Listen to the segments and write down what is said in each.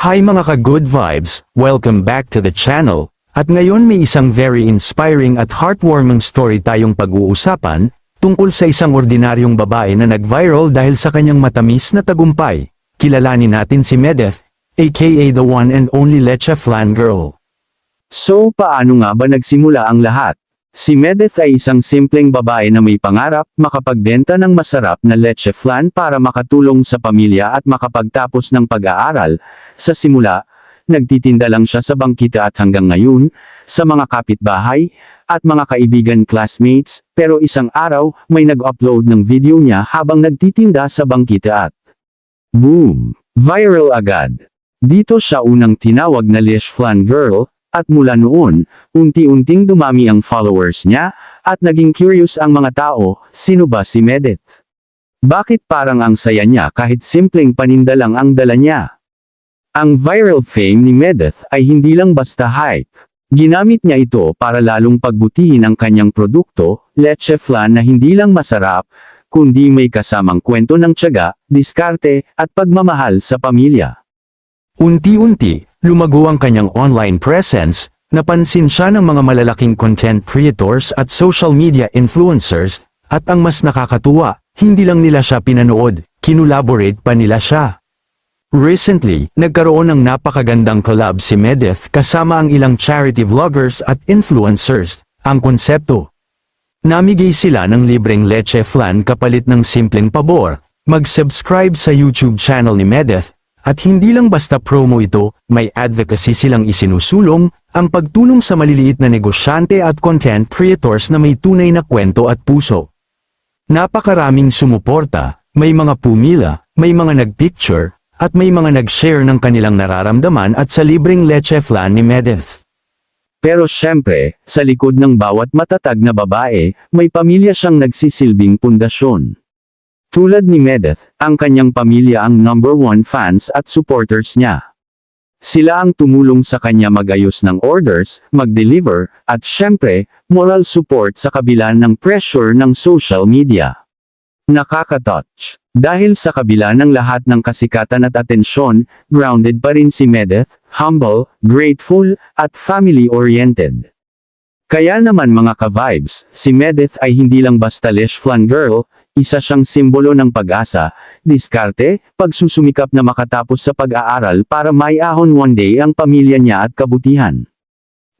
Hi mga ka-good vibes, welcome back to the channel. At ngayon may isang very inspiring at heartwarming story tayong pag-uusapan, tungkol sa isang ordinaryong babae na nag-viral dahil sa kanyang matamis na tagumpay. Kilalanin natin si Medeth, aka the one and only Leche Flan Girl. So paano nga ba nagsimula ang lahat? Si Medeth ay isang simpleng babae na may pangarap makapagbenta ng masarap na leche flan para makatulong sa pamilya at makapagtapos ng pag-aaral. Sa simula, nagtitinda lang siya sa bangkita at hanggang ngayon, sa mga kapitbahay, at mga kaibigan classmates, pero isang araw, may nag-upload ng video niya habang nagtitinda sa bangkita at Boom! Viral agad. Dito siya unang tinawag na Lish Flan Girl, at mula noon, unti-unting dumami ang followers niya, at naging curious ang mga tao, sino ba si Medeth? Bakit parang ang saya niya kahit simpleng paninda lang ang dala niya? Ang viral fame ni Medeth ay hindi lang basta hype. Ginamit niya ito para lalong pagbutihin ang kanyang produkto, leche flan na hindi lang masarap, kundi may kasamang kwento ng tiyaga, diskarte, at pagmamahal sa pamilya. Unti-unti, lumago ang kanyang online presence, napansin siya ng mga malalaking content creators at social media influencers, at ang mas nakakatuwa, hindi lang nila siya pinanood, kinulaborate pa nila siya. Recently, nagkaroon ng napakagandang collab si Medeth kasama ang ilang charity vloggers at influencers, ang konsepto. Namigay sila ng libreng leche flan kapalit ng simpleng pabor, mag-subscribe sa YouTube channel ni Medeth, at hindi lang basta promo ito, may advocacy silang isinusulong, ang pagtulong sa maliliit na negosyante at content creators na may tunay na kwento at puso. Napakaraming sumuporta, may mga pumila, may mga nagpicture, at may mga nag-share ng kanilang nararamdaman at sa libreng leche flan ni Medeth. Pero syempre, sa likod ng bawat matatag na babae, may pamilya siyang nagsisilbing pundasyon. Tulad ni Medeth, ang kanyang pamilya ang number one fans at supporters niya. Sila ang tumulong sa kanya magayos ng orders, mag-deliver, at syempre, moral support sa kabila ng pressure ng social media. Nakaka-touch. Dahil sa kabila ng lahat ng kasikatan at atensyon, grounded pa rin si Medeth, humble, grateful, at family-oriented. Kaya naman mga ka-vibes, si Medeth ay hindi lang basta lish flan girl, isa siyang simbolo ng pag-asa, diskarte, pagsusumikap na makatapos sa pag-aaral para may ahon one day ang pamilya niya at kabutihan.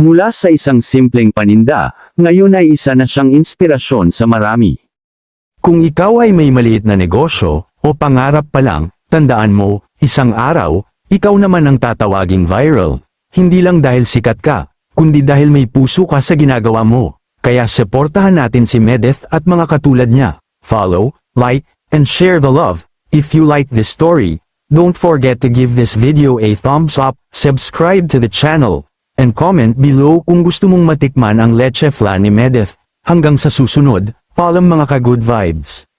Mula sa isang simpleng paninda, ngayon ay isa na siyang inspirasyon sa marami. Kung ikaw ay may maliit na negosyo, o pangarap pa lang, tandaan mo, isang araw, ikaw naman ang tatawaging viral. Hindi lang dahil sikat ka, kundi dahil may puso ka sa ginagawa mo. Kaya suportahan natin si Medeth at mga katulad niya. Follow, like, and share the love. If you like this story, don't forget to give this video a thumbs up, subscribe to the channel, and comment below kung gusto mong matikman ang leche flan ni Medeth. Hanggang sa susunod, paalam mga ka-good vibes.